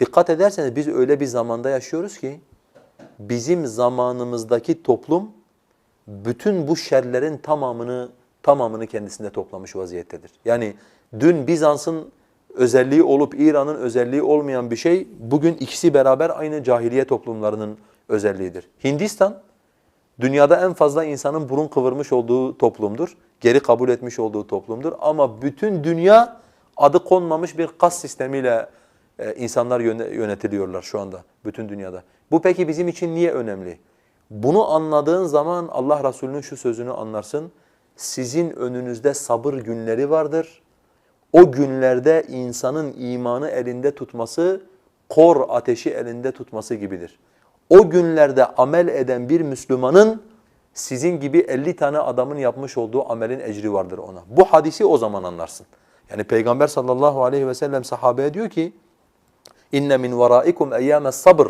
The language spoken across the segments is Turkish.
Dikkat ederseniz biz öyle bir zamanda yaşıyoruz ki bizim zamanımızdaki toplum bütün bu şerlerin tamamını tamamını kendisinde toplamış vaziyettedir. Yani dün Bizans'ın özelliği olup İran'ın özelliği olmayan bir şey bugün ikisi beraber aynı cahiliye toplumlarının özelliğidir. Hindistan dünyada en fazla insanın burun kıvırmış olduğu toplumdur. Geri kabul etmiş olduğu toplumdur ama bütün dünya adı konmamış bir kas sistemiyle insanlar yöne- yönetiliyorlar şu anda bütün dünyada. Bu peki bizim için niye önemli? Bunu anladığın zaman Allah Resulü'nün şu sözünü anlarsın. Sizin önünüzde sabır günleri vardır. O günlerde insanın imanı elinde tutması, kor ateşi elinde tutması gibidir. O günlerde amel eden bir Müslümanın sizin gibi 50 tane adamın yapmış olduğu amelin ecri vardır ona. Bu hadisi o zaman anlarsın. Yani Peygamber sallallahu aleyhi ve sellem sahabeye diyor ki inne min varaikum eyyames sabr.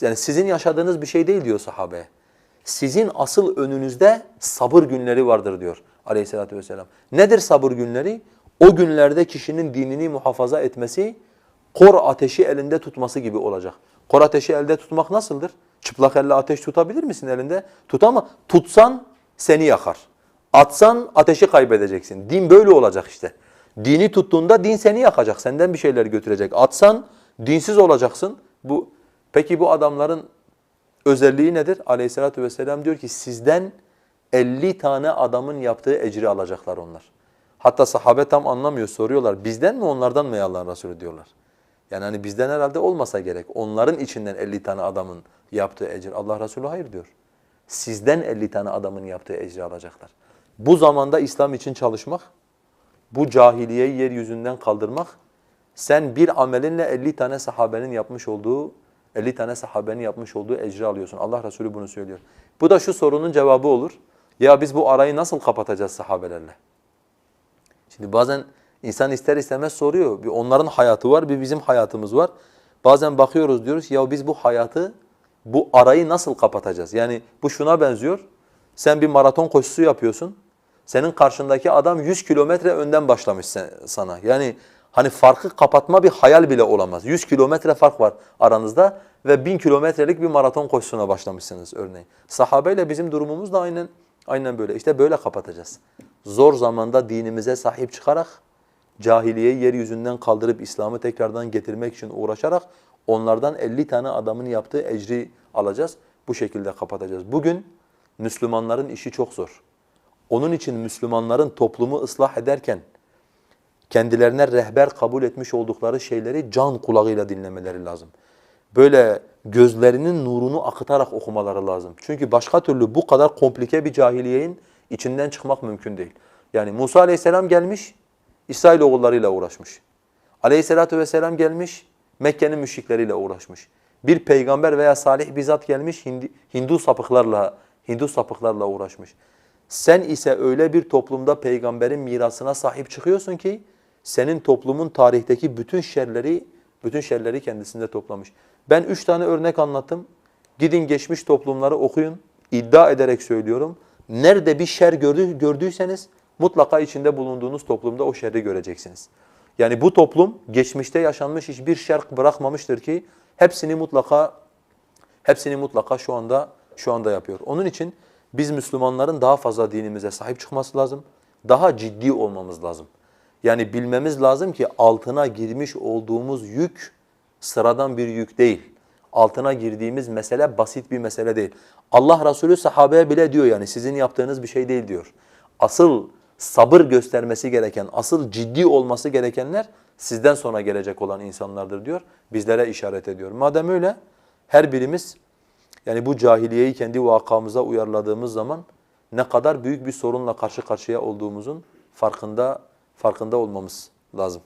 Yani sizin yaşadığınız bir şey değil diyor sahabeye. Sizin asıl önünüzde sabır günleri vardır diyor aleyhissalatü vesselam. Nedir sabır günleri? O günlerde kişinin dinini muhafaza etmesi, kor ateşi elinde tutması gibi olacak. Kor ateşi elde tutmak nasıldır? Çıplak elle ateş tutabilir misin elinde? Tut ama tutsan seni yakar. Atsan ateşi kaybedeceksin. Din böyle olacak işte. Dini tuttuğunda din seni yakacak, senden bir şeyler götürecek. Atsan dinsiz olacaksın. Bu Peki bu adamların özelliği nedir? Aleyhissalatu vesselam diyor ki sizden 50 tane adamın yaptığı ecri alacaklar onlar. Hatta sahabe tam anlamıyor soruyorlar bizden mi onlardan mı ya Allah'ın Resulü diyorlar. Yani hani bizden herhalde olmasa gerek. Onların içinden 50 tane adamın yaptığı ecir. Allah Resulü hayır diyor. Sizden 50 tane adamın yaptığı ecri alacaklar. Bu zamanda İslam için çalışmak, bu cahiliyeyi yeryüzünden kaldırmak, sen bir amelinle 50 tane sahabenin yapmış olduğu 50 tane sahabenin yapmış olduğu ecri alıyorsun. Allah Resulü bunu söylüyor. Bu da şu sorunun cevabı olur. Ya biz bu arayı nasıl kapatacağız sahabelerle? Şimdi bazen insan ister istemez soruyor. Bir onların hayatı var, bir bizim hayatımız var. Bazen bakıyoruz diyoruz ya biz bu hayatı, bu arayı nasıl kapatacağız? Yani bu şuna benziyor. Sen bir maraton koşusu yapıyorsun. Senin karşındaki adam 100 kilometre önden başlamış sana. Yani hani farkı kapatma bir hayal bile olamaz. 100 kilometre fark var aranızda ve 1000 kilometrelik bir maraton koşusuna başlamışsınız örneğin. Sahabeyle bizim durumumuz da aynen aynen böyle. İşte böyle kapatacağız. Zor zamanda dinimize sahip çıkarak cahiliyeyi yeryüzünden kaldırıp İslam'ı tekrardan getirmek için uğraşarak onlardan 50 tane adamın yaptığı ecri alacağız. Bu şekilde kapatacağız. Bugün Müslümanların işi çok zor. Onun için Müslümanların toplumu ıslah ederken kendilerine rehber kabul etmiş oldukları şeyleri can kulağıyla dinlemeleri lazım. Böyle gözlerinin nurunu akıtarak okumaları lazım. Çünkü başka türlü bu kadar komplike bir cahiliyenin içinden çıkmak mümkün değil. Yani Musa aleyhisselam gelmiş, İsrailoğullarıyla uğraşmış. Aleyhissalatu vesselam gelmiş, Mekke'nin müşrikleriyle uğraşmış. Bir peygamber veya salih bir zat gelmiş, Hindu sapıklarla Hindu sapıklarla uğraşmış. Sen ise öyle bir toplumda peygamberin mirasına sahip çıkıyorsun ki senin toplumun tarihteki bütün şerleri bütün şerleri kendisinde toplamış. Ben üç tane örnek anlattım. Gidin geçmiş toplumları okuyun. İddia ederek söylüyorum. Nerede bir şer gördü, gördüyseniz mutlaka içinde bulunduğunuz toplumda o şerri göreceksiniz. Yani bu toplum geçmişte yaşanmış hiçbir şer bırakmamıştır ki hepsini mutlaka hepsini mutlaka şu anda şu anda yapıyor. Onun için biz Müslümanların daha fazla dinimize sahip çıkması lazım. Daha ciddi olmamız lazım. Yani bilmemiz lazım ki altına girmiş olduğumuz yük sıradan bir yük değil. Altına girdiğimiz mesele basit bir mesele değil. Allah Resulü sahabeye bile diyor yani sizin yaptığınız bir şey değil diyor. Asıl sabır göstermesi gereken, asıl ciddi olması gerekenler sizden sonra gelecek olan insanlardır diyor. Bizlere işaret ediyor. Madem öyle her birimiz yani bu cahiliyeyi kendi vakamıza uyarladığımız zaman ne kadar büyük bir sorunla karşı karşıya olduğumuzun farkında farkında olmamız lazım.